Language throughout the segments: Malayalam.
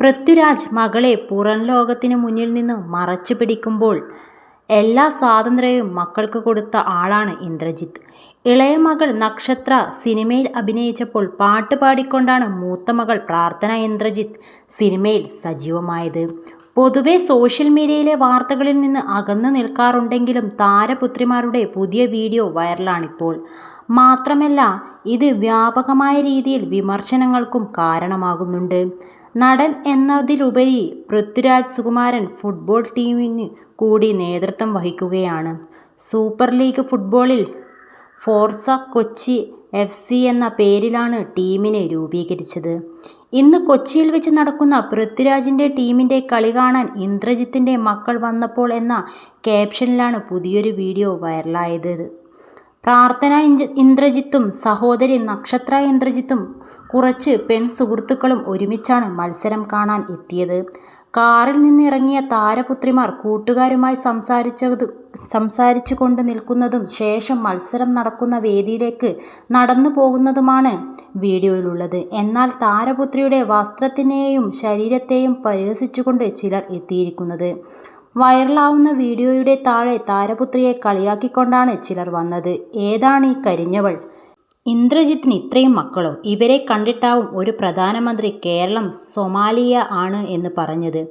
പൃഥ്വിരാജ് മകളെ പുറം ലോകത്തിന് മുന്നിൽ നിന്ന് മറച്ചു പിടിക്കുമ്പോൾ എല്ലാ സ്വാതന്ത്ര്യവും മക്കൾക്ക് കൊടുത്ത ആളാണ് ഇന്ദ്രജിത്ത്. ഇളയ മകൾ നക്ഷത്ര സിനിമയിൽ അഭിനയിച്ചപ്പോൾ പാട്ട് പാടിക്കൊണ്ടാണ് മൂത്ത മകൾ പ്രാർത്ഥന ഇന്ദ്രജിത്ത് സിനിമയിൽ സജീവമായത്. പൊതുവെ സോഷ്യൽ മീഡിയയിലെ വാർത്തകളിൽ നിന്ന് അകന്നു നിൽക്കാറുണ്ടെങ്കിലും താരപുത്രിമാരുടെ പുതിയ വീഡിയോ വൈറലാണിപ്പോൾ. മാത്രമല്ല ഇത് വ്യാപകമായ രീതിയിൽ വിമർശനങ്ങൾക്കും കാരണമാകുന്നുണ്ട്. നടൻ എന്നതിലുപരി പൃഥ്വിരാജ് സുകുമാരൻ ഫുട്ബോൾ ടീമിന് കൂടി നേതൃത്വം വഹിക്കുകയാണ്. സൂപ്പർ ലീഗ് ഫുട്ബോളിൽ ഫോർസ കൊച്ചി എഫ് സി എന്ന പേരിലാണ് ടീമിനെ രൂപീകരിച്ചത്. ഇന്ന് കൊച്ചിയിൽ വെച്ച് നടക്കുന്ന പൃഥ്വിരാജിന്റെ ടീമിന്റെ കളി കാണാൻ ഇന്ദ്രജിത്തിന്റെ മക്കൾ വന്നപ്പോൾ എന്ന ക്യാപ്ഷനിലാണ് പുതിയൊരു വീഡിയോ വൈറലായത്. പ്രാർത്ഥന ഇന്ദ്രജിത്തും സഹോദരി നക്ഷത്ര ഇന്ദ്രജിത്തും കുറച്ച് പെൺ സുഹൃത്തുക്കളും ഒരുമിച്ചാണ് മത്സരം കാണാൻ എത്തിയത്. കാറിൽ നിന്നിറങ്ങിയ താരപുത്രിമാർ കൂട്ടുകാരുമായി സംസാരിച്ചത് സംസാരിച്ചു കൊണ്ട് നിൽക്കുന്നതും ശേഷം മത്സരം നടക്കുന്ന വേദിയിലേക്ക് നടന്നു പോകുന്നതുമാണ് വീഡിയോയിലുള്ളത്. എന്നാൽ താരപുത്രിയുടെ വസ്ത്രത്തിനെയും ശരീരത്തെയും പരിഹസിച്ചുകൊണ്ട് ചിലർ എത്തിയിരിക്കുന്നത്. വൈറലാവുന്ന വീഡിയോയുടെ താഴെ താരപുത്രിയെ കളിയാക്കിക്കൊണ്ടാണ് ചിലർ വന്നത്. ഏതാണ് ഈ കരിഞ്ഞവൾ? ഇന്ദ്രജിത്തിന് ഇത്രയും മക്കളോ? ഇവരെ കണ്ടിട്ടാവും ഒരു പ്രധാനമന്ത്രി കേരളം സൊമാലിയ ആണ് എന്ന് പറഞ്ഞത്.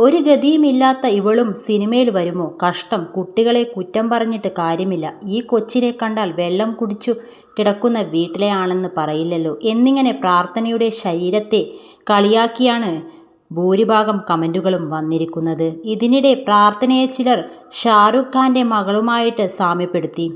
ഒരു ഗതിയുമില്ലാത്ത ഇവളും സിനിമയിൽ വരുമോ? കഷ്ടം. കുട്ടികളെ കുറ്റം പറഞ്ഞിട്ട് കാര്യമില്ല. ഈ കൊച്ചിനെ കണ്ടാൽ വെള്ളം കുടിച്ചു കിടക്കുന്ന വീട്ടിലെ ആണെന്ന് പറയില്ലല്ലോ എന്നിങ്ങനെ പ്രാർത്ഥനയുടെ ശരീരത്തെ കളിയാക്കിയാണ് ഭൂരിഭാഗം കമന്റുകളും വന്നിരിക്കുന്നത്. ഇതിനിടെ പ്രാർത്ഥനയെ ചിലർ ഷാരൂഖ് ഖാന്റെ മകളുമായിട്ട് സാമ്യപ്പെടുത്തി.